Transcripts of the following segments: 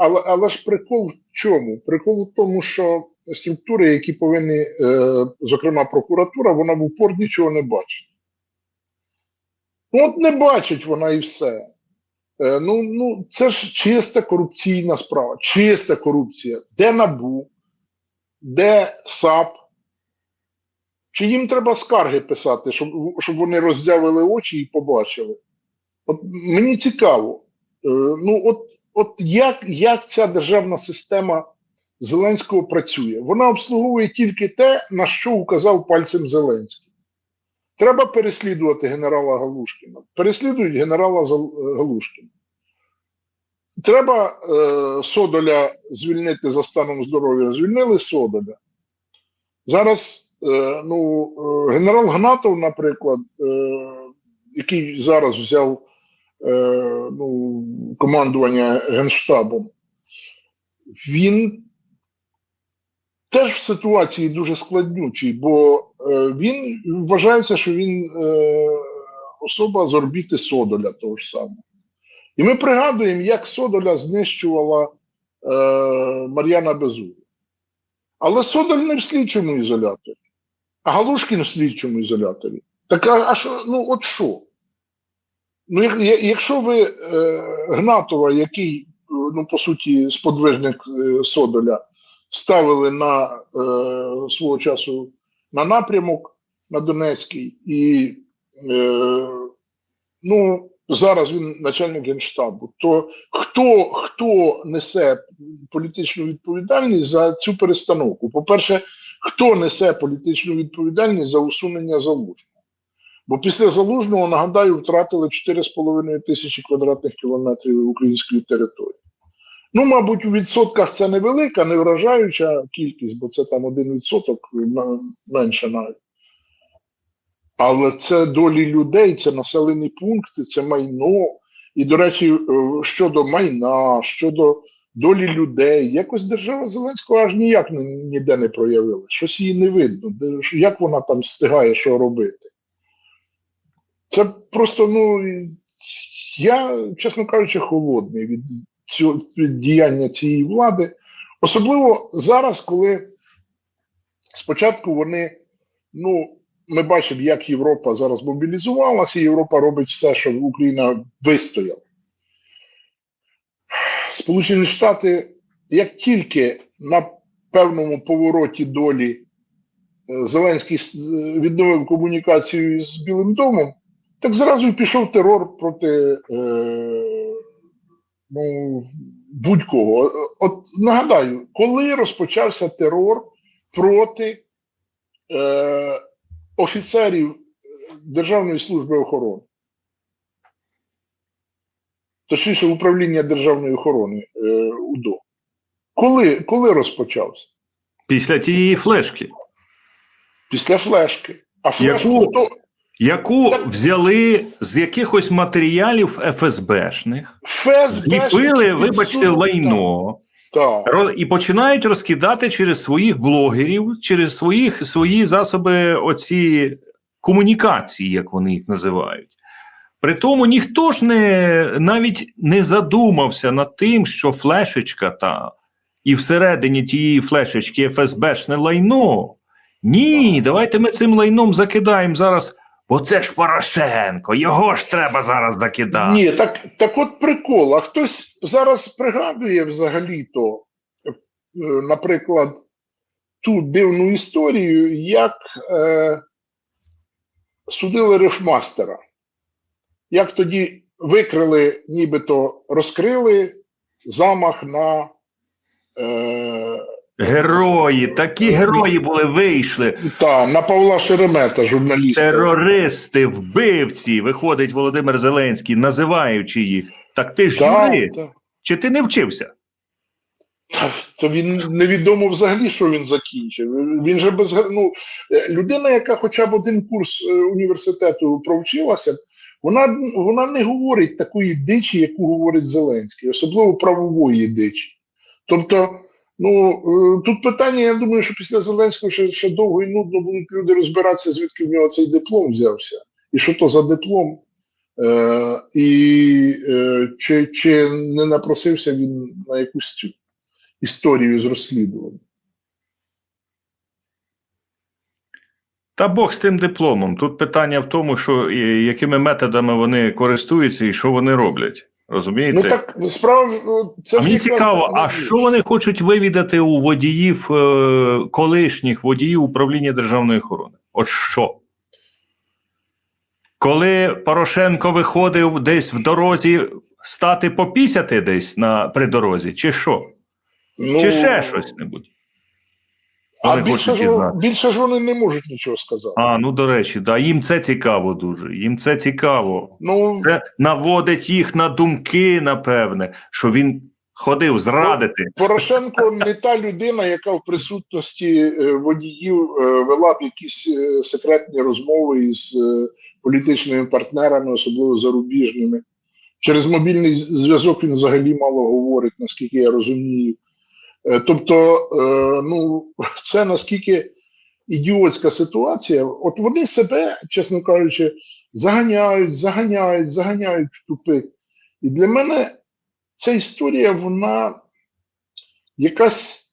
але, але ж прикол в чому? Прикол в тому, що структури, які повинні, е, зокрема прокуратура, вона в упор нічого не бачить. От не бачить вона і все. Е, ну, ну, це ж чиста корупційна справа, чиста корупція. Де НАБУ, де САП? Чи їм треба скарги писати, щоб, щоб вони роздявили очі і побачили? От мені цікаво, е, ну от, от як, як ця державна система Зеленського працює? Вона обслуговує тільки те, на що указав пальцем Зеленський. Треба переслідувати генерала Галушкіна. Переслідують генерала Галушкіна. Треба е, Содоля звільнити за станом здоров'я. Звільнили Содоля. Зараз е, ну, е, генерал Гнатов, наприклад, е, який зараз взяв е, ну, командування Генштабом, він теж в ситуації дуже складнючий, бо е, він вважається, що він е, особа з орбіти Содоля того ж самого. І ми пригадуємо, як Содоля знищувала е, Мар'яна Безугла. Але Содоль не в слідчому ізоляторі, а Галушкін в слідчому ізоляторі. Так а що, ну от що? Ну, якщо ви е, Гнатова, який, ну, по суті, сподвижник е, Содоля, ставили на е, свого часу на напрямок на Донецький, і е, ну, зараз він начальник генштабу, то хто, хто несе політичну відповідальність за цю перестановку? По-перше, хто несе політичну відповідальність за усунення залужного? Бо після залужного, нагадаю, втратили 4,5 тисячі квадратних кілометрів української території. Ну, мабуть, у відсотках це невелика, не вражаюча кількість, бо це там один відсоток менше навіть. Але це долі людей, це населені пункти, це майно. І, до речі, е, щодо майна, щодо долі людей, якось держава Зеленського аж ніяк ніде не проявила. Щось її не видно. Як вона там встигає що робити? Це просто, ну, я, чесно кажучи, холодний від цього від діяння цієї влади. Особливо зараз, коли спочатку вони, ну, ми бачимо, як Європа зараз мобілізувалася, і Європа робить все, щоб Україна вистояла. Сполучені Штати, як тільки на певному повороті долі е, Зеленський е, відновив комунікацію з Білим домом, так зразу й пішов терор проти е, ну, будь-кого. От нагадаю, коли розпочався терор проти е, офіцерів Державної служби охорони, точніше управління Державної охорони е, УДО. Коли, коли розпочався? Після тієї флешки, Після флешки. А флешку Яку? то яку взяли з якихось матеріалів ФСБшних, ФСБ. ліпили, вибачте, лайно. Так. І починають розкидати через своїх блогерів, через своїх, свої засоби оці комунікації, як вони їх називають. При тому ніхто ж не навіть не задумався над тим, що флешечка та і всередині тієї флешечки ФСБшне лайно. Ні, давайте ми цим лайном закидаємо зараз, бо це ж Порошенко, його ж треба зараз закидати. Ні, так, так от прикол. А хтось зараз пригадує взагалі-то, е, наприклад, ту дивну історію, як е, судили рифмастера. Як тоді викрили, нібито розкрили замах на. Е, Герої, такі герої були, вийшли. та, на Павла Шеремета, журналіста. Терористи, вбивці, виходить Володимир Зеленський, називаючи їх. Так ти ж Та, юрист, та. чи ти не вчився? Та, То він невідомо взагалі, що він закінчив. Він же без ну, е, людина, яка хоча б один курс е, університету провчилася, вона, вона не говорить такої дичі, яку говорить Зеленський, особливо правової дичі. Тобто, ну е, тут питання, я думаю, що після Зеленського ще, ще довго і нудно будуть люди розбиратися, звідки в нього цей диплом взявся, і що то за диплом. Е, і е, чи, чи не напросився він на якусь цю історію з розслідуванням? Та Бог з тим дипломом. Тут питання в тому, що якими методами вони користуються і що вони роблять. Розумієте? Ну так справа це а мені цікаво, а ну, що вони хочуть вивідати у водіїв е, колишніх водіїв управління державної охорони? От що? Коли Порошенко виходив десь в дорозі стати попісяти десь на при дорозі, чи що? ну, чи ще щось небудь? А більше ж, більше ж вони не можуть нічого сказати. А, ну до речі, да, їм це цікаво дуже. Їм це цікаво. ну, Це наводить їх на думки, напевне, що він ходив зрадити. Порошенко не та людина, яка в присутності е, водіїв е, вела б якісь е, секретні розмови із політичними партнерами, особливо зарубіжними. Через мобільний зв'язок він взагалі мало говорить, наскільки я розумію. Е, Тобто, е, ну, це наскільки ідіотська ситуація. От вони себе, чесно кажучи, заганяють, заганяють, заганяють в тупик. І для мене ця історія, вона якась,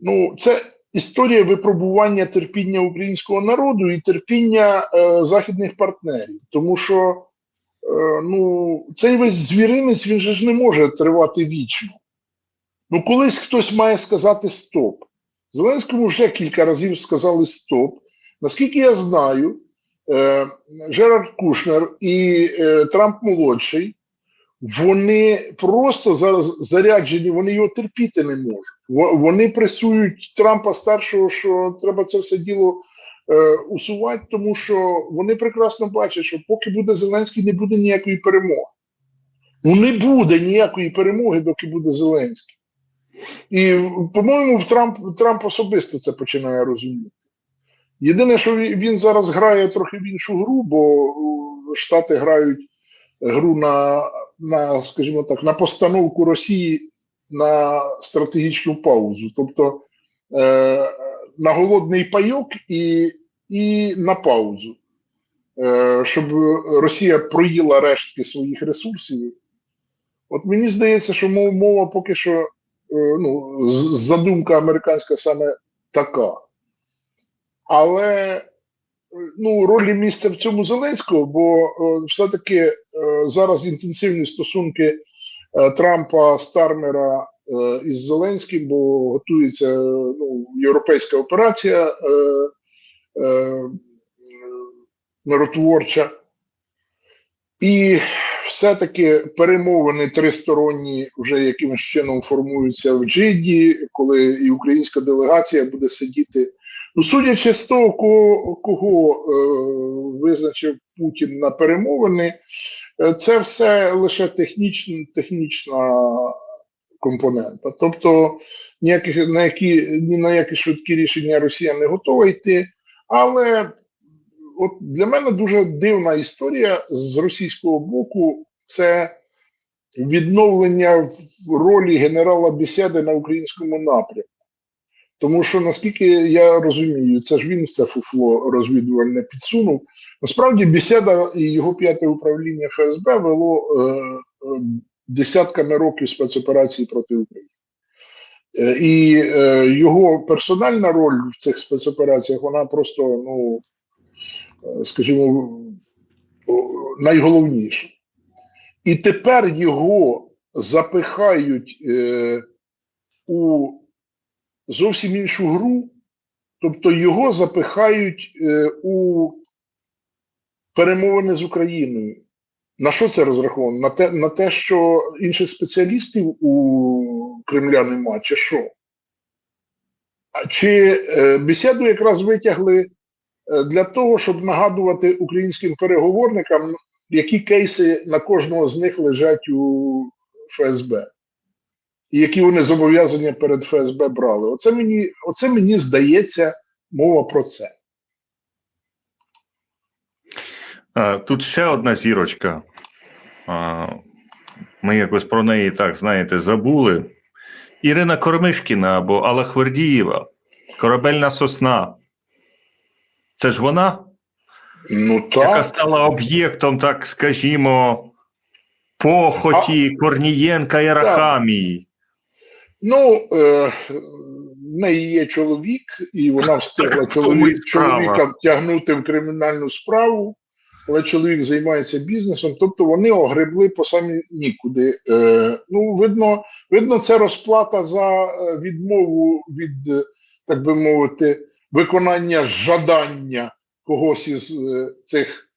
ну, це історія випробування терпіння українського народу і терпіння е, західних партнерів. Тому що е, ну, цей весь звіринець він же ж не може тривати вічно. Ну, колись хтось має сказати стоп. Зеленському вже кілька разів сказали стоп. Наскільки я знаю, е, Жерард Кушнер і е, Трамп молодший вони просто зараз заряджені, вони його терпіти не можуть. Вони пресують Трампа старшого, що треба це все діло е, усувати, тому що вони прекрасно бачать, що поки буде Зеленський, не буде ніякої перемоги. Ну не буде ніякої перемоги, доки буде Зеленський. І, по-моєму, Трамп, Трамп особисто це починає розуміти. Єдине, що він зараз грає трохи в іншу гру, бо е, Штати грають гру на, на, скажімо так, на постановку Росії на стратегічну паузу. Тобто е, на голодний пайок і, і на паузу. Е, щоб Росія проїла рештки своїх ресурсів. От мені здається, що мова, поки що ну, з- задумка американська саме така. Але е, ну, роль і місце в цьому Зеленського, бо е, все-таки е, зараз інтенсивні стосунки е, Трампа, Стармера е, із Зеленським, бо готується е, ну, європейська операція е, е, миротворча. І все-таки перемовини тристоронні вже якимось чином формуються в Джиді, коли і українська делегація буде сидіти. Ну, судячи з того, кого, кого е, визначив Путін на перемовини, е, це все лише технічна, технічна компонента. Тобто ніяких, на які, ні на які швидкі рішення Росія не готова йти. Але от для мене дуже дивна історія з російського боку це відновлення ролі генерала Бесіди на українському напрямку. Тому що, наскільки я розумію, це ж він це фуфло розвідувальне підсунув. Насправді Бесіда і його п'яте управління ФСБ вело е, е, десятками років спецоперації проти України. Е, і е, його персональна роль в цих спецопераціях, вона просто, ну, скажімо, о, найголовніша. І тепер його запихають е, у зовсім іншу гру, тобто його запихають е, у перемовини з Україною. На що це розраховано? На те, на те, що інших спеціалістів у Кремля нема, чи що? Чи е, бесіду якраз витягли для того, щоб нагадувати українським переговорникам, які кейси на кожного з них лежать у ФСБ, і які вони зобов'язання перед ФСБ брали. Оце мені, оце мені здається мова про це. Тут ще одна зірочка. Ми якось про неї так, знаєте, забули. Ірина Кормишкіна або Алла Хвердієва, корабельна сосна. Це ж вона? Ну яка стала об'єктом, так скажімо, похоті Корнієнка і Арахамії. Ну, е, в неї є чоловік, і вона встигла Так чоловік, чоловіка втягнути в кримінальну справу, але чоловік займається бізнесом, тобто вони огребли по самі нікуди. Е, ну, видно, видно, це розплата за е, відмову від, е, так би мовити, виконання жадання когось із е, цих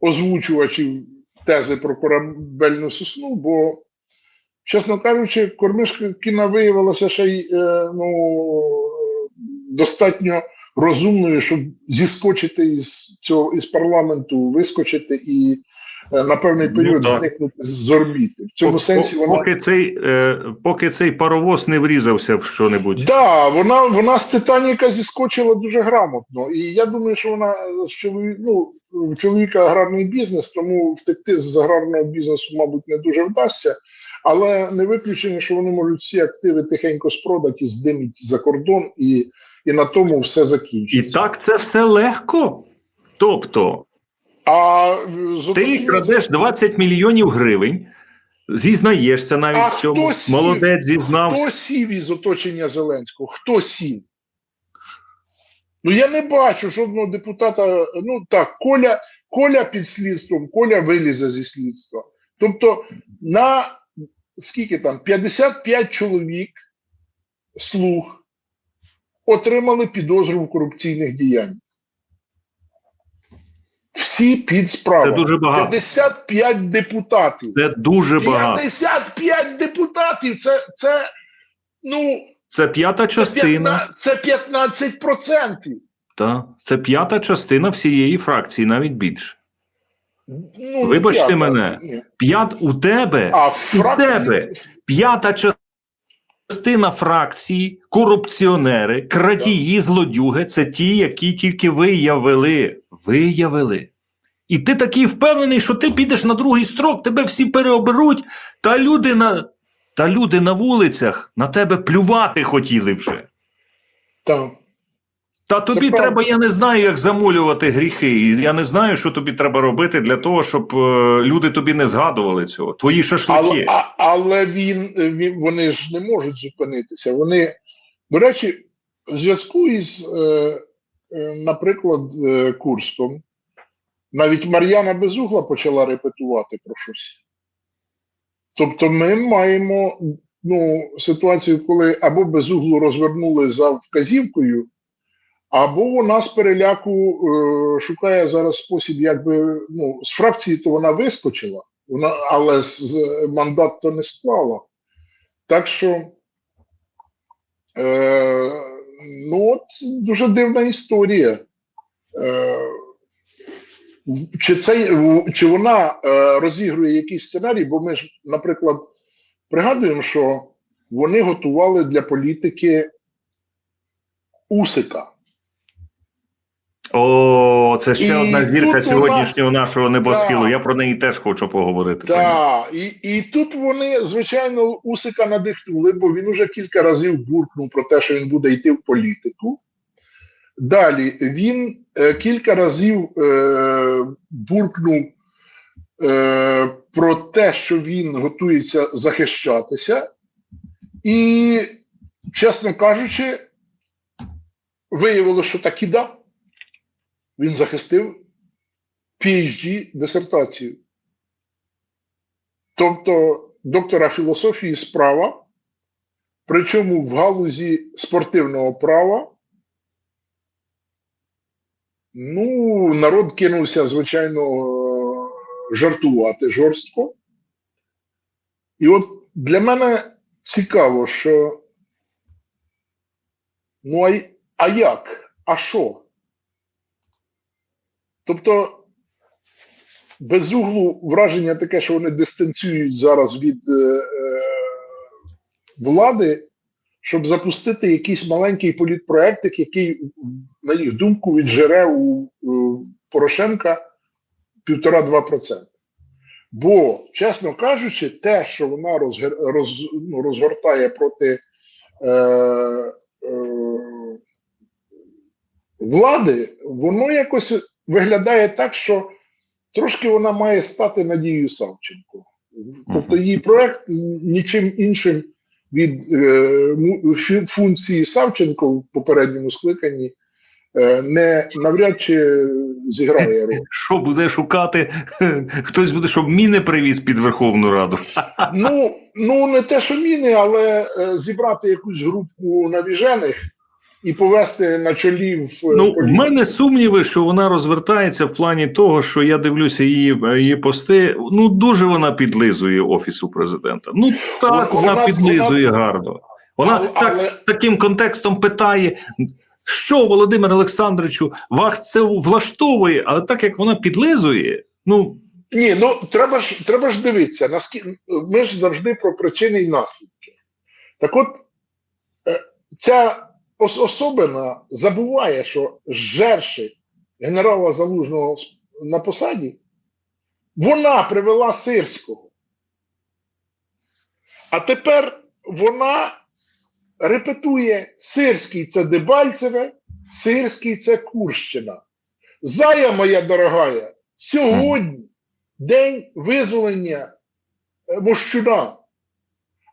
озвучувачів тези про корабельну сосну, бо чесно кажучи, Кормишкіна виявилася ще й е, ну, достатньо розумною, щоб зіскочити із цього із парламенту, вискочити і на певний Ну, період так. зникнути з орбіти. В цьому По- сенсі вона поки, цей, е, поки цей паровоз не врізався в що-небудь. Да, вона, вона з Титаніка зіскочила дуже грамотно. І я думаю, що вона чоловік, ну, в чоловіка аграрний бізнес, тому втекти з аграрного бізнесу, мабуть, не дуже вдасться. Але не виключено, що вони можуть всі активи тихенько спродати і здимуть за кордон, і, і на тому все закінчиться. І так це все легко. Тобто, А ти крадеш 20 мільйонів гривень, зізнаєшся навіть А в цьому. хто сів? Молодець зізнався. Хто сів із оточення Зеленського? Хто сів? Ну я не бачу жодного депутата. Ну так, Коля, Коля під слідством, Коля вилізе зі слідства. Тобто на скільки там 55 чоловік слуг отримали підозру в корупційних діяннях. Всі під справою. Це дуже багато. 55 депутатів. Це дуже багато. 55 депутатів. Це, це ну, Це п'ята частина. це 15 процентів. Це п'ята частина всієї фракції, навіть більше. Ну, Вибачте п'ята, мене. П'ят у тебе А У фракції, тебе п'ята частина фракції, корупціонери, крадії, злодюги це ті, які тільки виявили. Виявили. І ти такий впевнений, що ти підеш на другий строк, тебе всі переоберуть, та люди на, та люди на вулицях на тебе плювати хотіли вже. Так. Та тобі правда. треба, я не знаю, як замолювати гріхи. І я не знаю, що тобі треба робити для того, щоб е, люди тобі не згадували цього. Твої шашлики. Але, але він, він, вони ж не можуть зупинитися. Вони, до речі, в зв'язку із, е, е, наприклад, е, Курском, навіть Мар'яна Безугла почала репетувати про щось. Тобто ми маємо ну, ситуацію, коли або Безуглу розвернули за вказівкою, або вона з переляку е, шукає зараз спосіб, якби ну, з фракції то вона вискочила, вона, але з, з мандат то не склала. Так що е, ну от дуже дивна історія. Е, чи, це, чи вона е, розігрує якийсь сценарій, бо ми ж, наприклад, пригадуємо, що вони готували для політики Усика. О, це ще І одна зірка сьогоднішнього нашого небосхилу. Да. Я про неї теж хочу поговорити. Так, і, і тут вони, звичайно, Усика надихнули, бо він уже кілька разів буркнув про те, що він буде йти в політику. Далі він е, кілька разів е, буркнув е, про те, що він готується захищатися, і, чесно кажучи, виявилося, що так і да. Він захистив PhD дисертацію. Тобто доктора філософії справа, причому в галузі спортивного права. Ну, народ кинувся, звичайно, жартувати жорстко. І от для мене цікаво, що ну, а, а як? А що? Тобто, без углу враження таке, що вони дистанціюють зараз від е, е, влади, щоб запустити якийсь маленький політпроектик, який, на їх думку, віджере у, у Порошенка 1,5-2%. Бо, чесно кажучи, те, що вона розгер, роз, ну, розгортає проти е, е, влади, воно якось виглядає так, що трошки вона має стати Надією Савченко. Тобто її проект нічим іншим від е, функції Савченко в попередньому скликанні е, не навряд чи зіграє роль. Що буде шукати? Хтось буде, щоб міни привіз під Верховну Раду. Ну, ну не те, що міни, але е, зібрати якусь групку навіжених і повести на чолі в е, Ну, в мене сумніви, що вона розвертається в плані того, що я дивлюся її, її пости. Ну, дуже вона підлизує офісу президента. Ну так, Вона- вона, підлизує вона- гарно. Вона Але- так але- з таким контекстом питає. Що Володимир Олександровичу, вас це влаштовує, але так як вона підлизує, ну Ні, ну треба ж треба ж дивитися, наскільки ми ж завжди про причини і наслідки. Так от е, ця ос- забуває, що жерши генерала Залужного на посаді, вона привела Сирського. А тепер вона репетує Сирський це Дебальцеве, Сирський це Курщина. Зая моя дорогая, сьогодні день визволення е, Мощуна.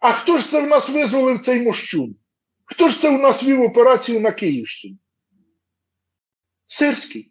А хто ж це в нас визволив цей Мощун? Хто ж це у нас вів операцію на Київщині? Сирський.